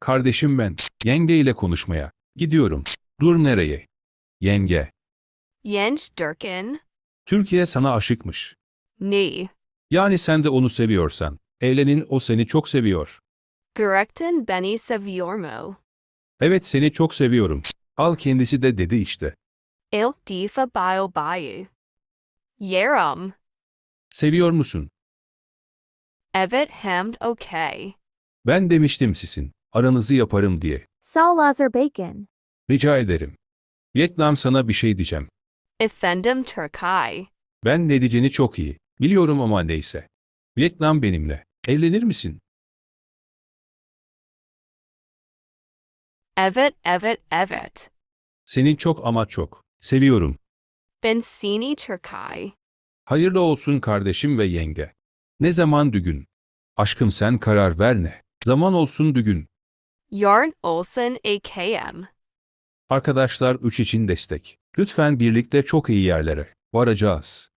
Kardeşim ben. Yenge ile konuşmaya. Gidiyorum. Dur nereye? Yenge. Jens Durkin. Türkiye sana aşıkmış. Me. Yani sen de onu seviyorsan. Evlenin o seni çok seviyor. Gerekten Beni Seviormo. Evet seni çok seviyorum. Al kendisi de dedi işte. Ilk Difa Bio Bayu. Yerum. Seviyor musun? Evet Hemd Okay. Ben demiştim sizin. Aranızı yaparım diye. Saul Azerbaijan. Rica ederim. Vietnam sana bir şey diyeceğim. Effendim Turkai. Ben ne diyeceğini çok iyi. Biliyorum ama neyse. Vietnam benimle. Evlenir misin? Evet Evet Evet. Seni çok ama çok. Seviyorum. Bensini Turkai. Hayırlı olsun kardeşim ve yenge. Ne zaman düğün? Aşkım sen karar ver ne? Zaman olsun düğün. Yarn Olsen AKM. Arkadaşlar 3 için destek. Lütfen birlikte çok iyi yerlere varacağız.